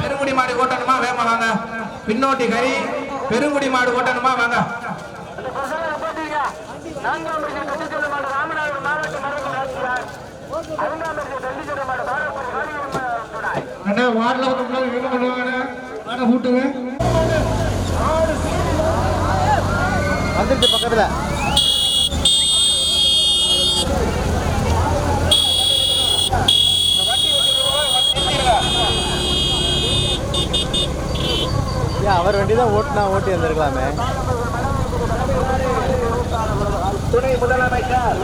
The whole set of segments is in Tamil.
பெருங்குடி மாடு ஓட்டணுமா? வேமா வாங்க. பின்னோட்டி கறி பெருங்குடி மாடு ஓட்டணுமா? வாங்க. அண்ணா வார்டில் கூட்டுங்க. வந்துருச்சு பக்கத்தில். அவர் வண்டி தான் ஓட்டுனா ஓட்டி வந்திருக்கலாமே. துணை முதலமைச்சர்.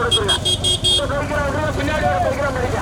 பின்னாடி ஒரு போய்க்கிறோம் பின்னாடி ஒரு போய்க்கிறோம்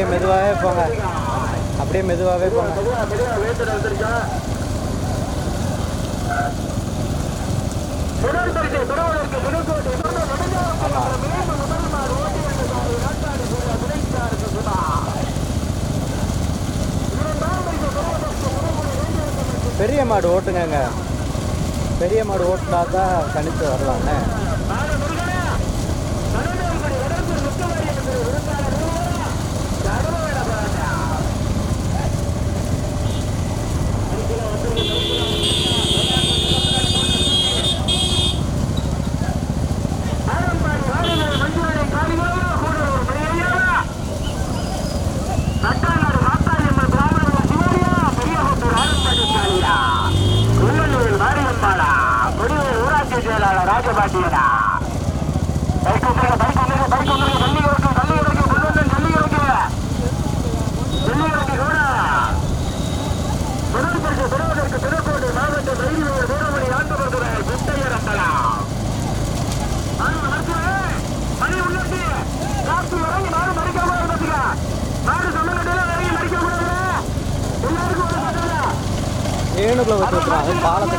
அப்படியே மெதுவாகவே போங்க. அப்படியே மெதுவாகவே போங்க. பெரிய மாடு ஓட்டுங்க பெரிய மாடு ஓட்டினா தான் கணித்து வரலாங்க போட்டியாளர் ராஜபாண்டியனா? பைக்கு மேல பைக்கு மேல பைக்கு மேல தள்ளி இருக்கு தள்ளி இருக்கு முன்னே தள்ளி இருக்கு தள்ளி இருக்கு கூட பெருவதற்கு பெறுவதற்கு திருக்கோட்டை மாவட்ட ரயில்வே வீரமணி ஆண்டு வருகிற முத்தையர் அம்பலா மணி உள்ளது காசு வரையும் நாடு மறிக்காம இருந்துச்சுங்க ஏனுக்குள்ள வச்சு பாலத்தை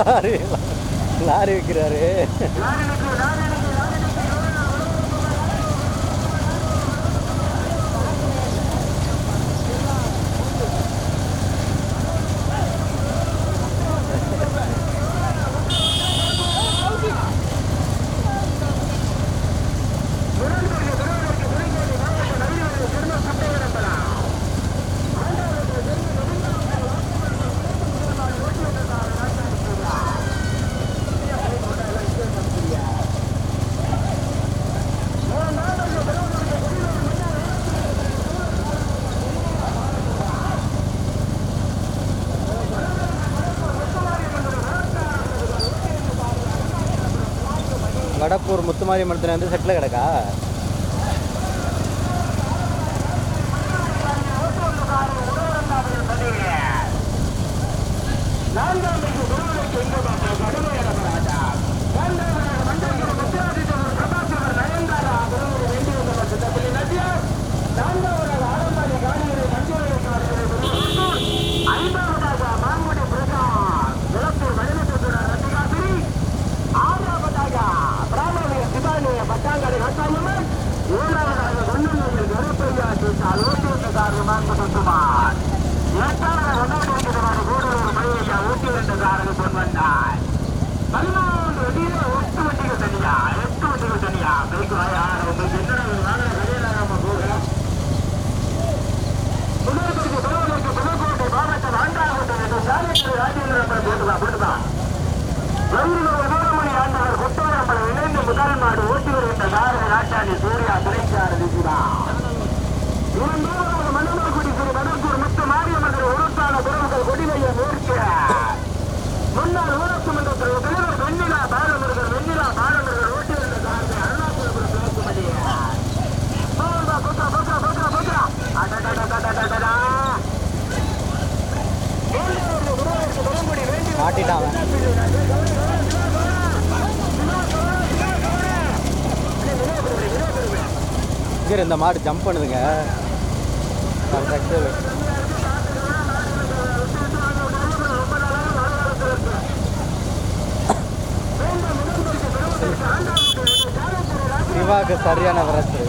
லாரி லாரி விற்கிறாரு கடப்பூர் முத்துமாரி மரத்தில் வந்து செட்டில் கிடக்கா? முன்னாள் ஊராட்சி மன்ற தலைவர் வெண்ணிலா பாலமுருகன் வெண்ணிலா பாலமுருகன் ஓட்டியிருந்த சார்பை அருணாச்சலபுரம் பேசும்படி போகிறா போகிறா போகிறா போகிறா போகிறா அடடடடடடடா காட்டிட்டான் இந்த மாடு ஜம்ப் பண்ணுதுங்க. கரெக்டாக சிவாக்கு சரியான வரத்து.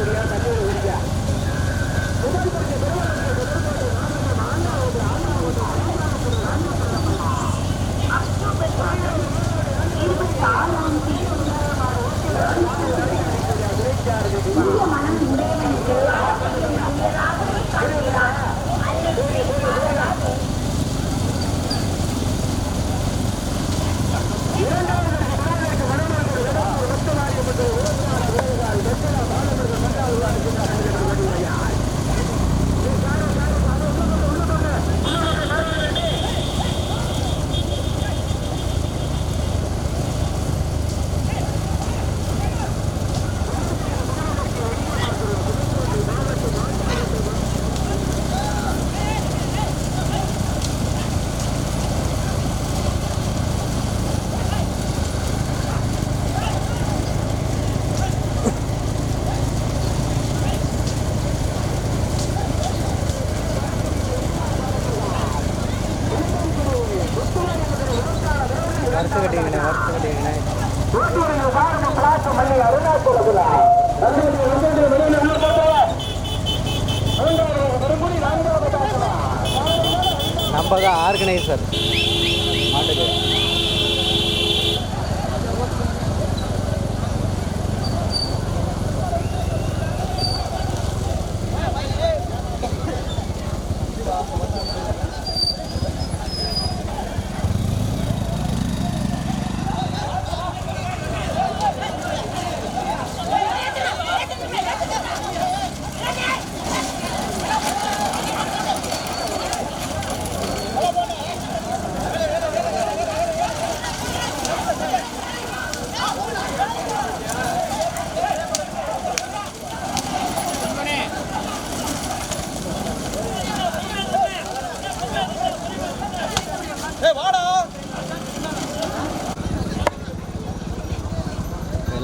Я такой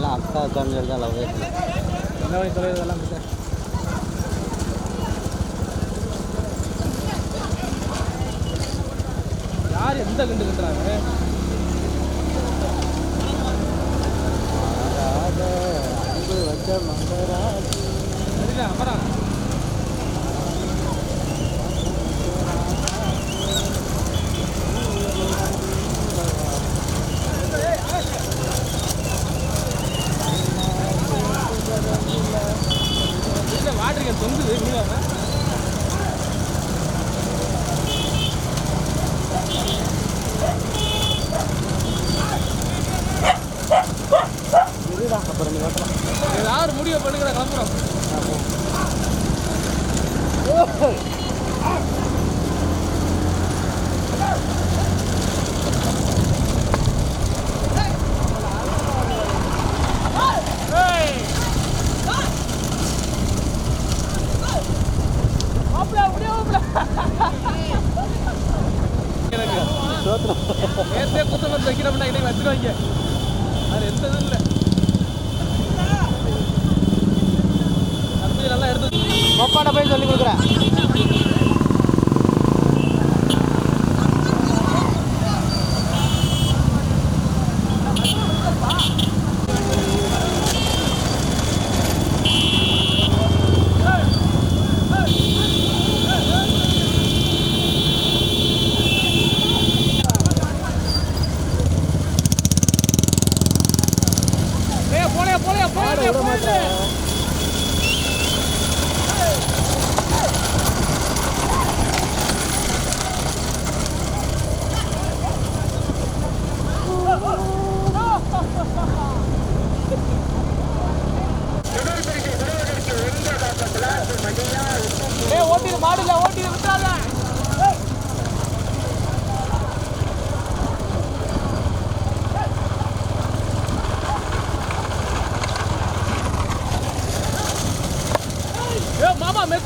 ಎಲ್ಲ ಆಗ್ತಾ ಕಂಡು ಹಿಡ್ದಲ್ಲ ಅವೇ யார் எந்த கண்டு கட்டுறாங்க அமரா சரிடா அப்போ ரெண்டு கட்டலாம் யார் முடிவு பண்ணுங்கிற கிளம்புறோம் ஓ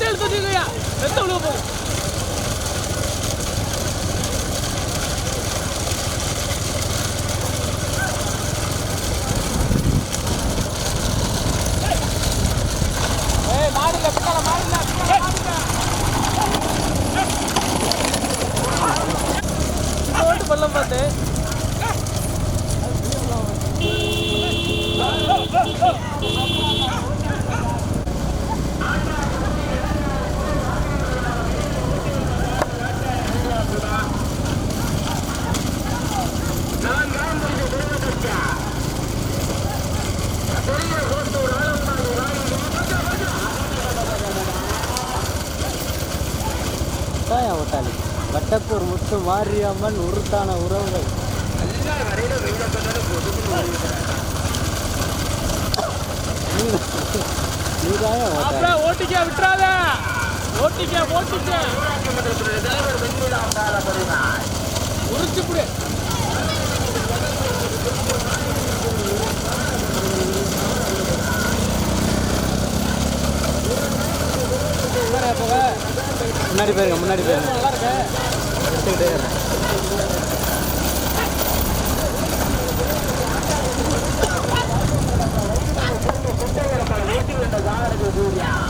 这是这个呀来走两步。வட்டப்பூர் முத்து மாரியம்மன் உருத்தான உறவுகள். ஓட்டிக்க விட்டுறாத. ஓட்டிக்க ஓட்டிக்க. உரிச்சு புடு. முன்னாடி போயிருங்க முன்னாடி போயிருங்க எடுத்துக்கிட்டே இருங்க. வேற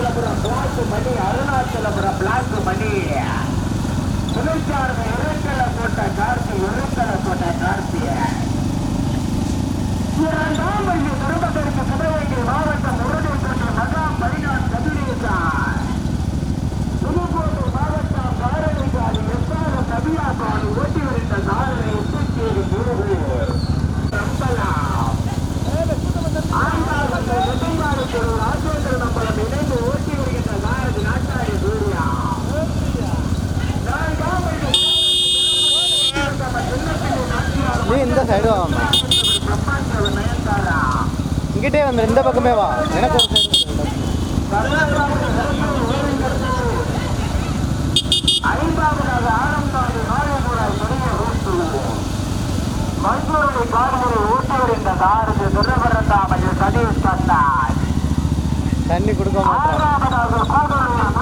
black money Arunachalapuram black money தொழிற்சாலை இருக்கல போட்ட கார்த்தி இருக்கல போட்ட கார்த்தியை பக்கமே வா எனக்கு ஒரு சைடு ஐந்தாவதாக திருவரந்தாமையில் சதீஷ் தண்ணி கொடுக்க மாட்டேன்.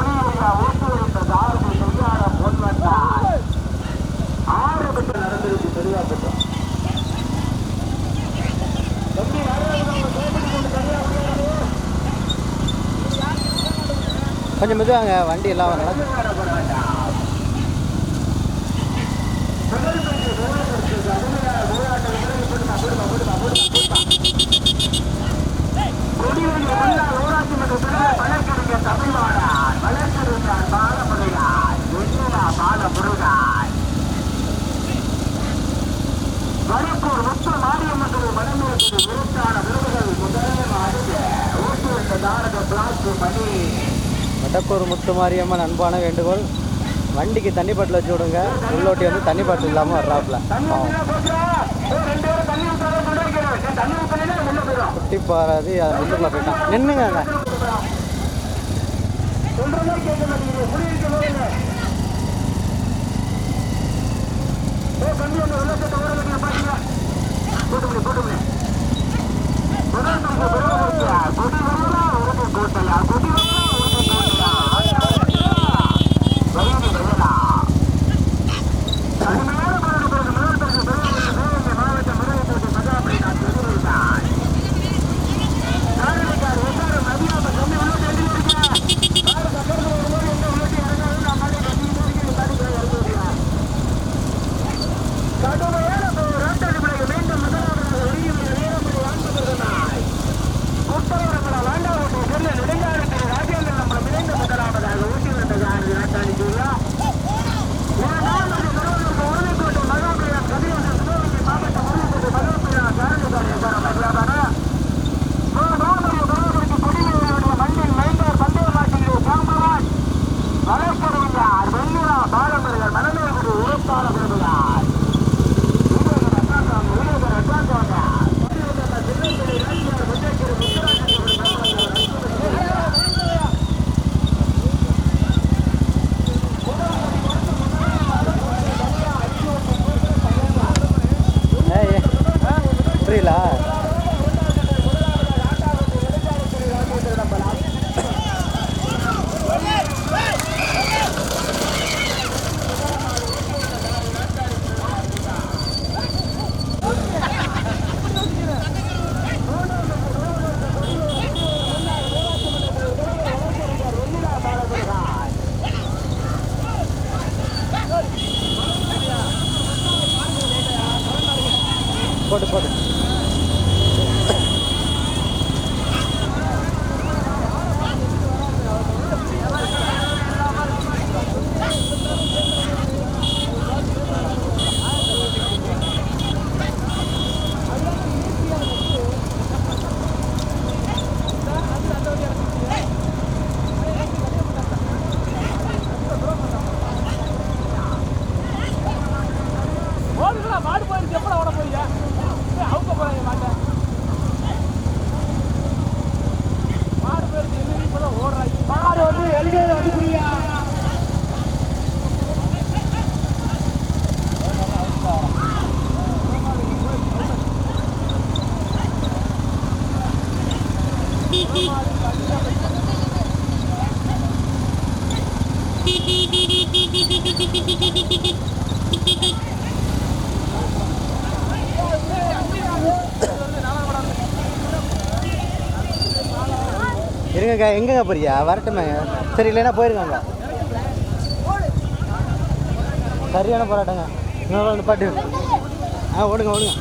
கொஞ்சம் மெதுவாங்க வண்டி எல்லாம் வரலாம் மணிப்பூர் முத்து மாரியம்மன் திரு விருத்தான விருதுகள் முதலே மாடிய ஊட்டுவிட்ட தாரக பிளாக்கு மணி மட்டக்கூர் முத்துமாரியம்மன் அன்பான வேண்டுகோள். வண்டிக்கு தண்ணி பாட்டில் வச்சு விடுங்க. உள்ளோட்டி வந்து தண்ணி பாட்டில் இல்லாமல் வர்றாப்புல. குட்டி பாராது அது உள்ளுக்குள்ள போயிட்டான். நின்னுங்க அங்க. போட்டு இருங்கக்கா எங்கக்கா போறியா வரட்டுமே. சரி இல்லைன்னா போயிருக்காங்க சரியான போராட்டங்க. இன்னொரு நிப்பாட்டு ஆ ஓடுங்க ஓடுங்க.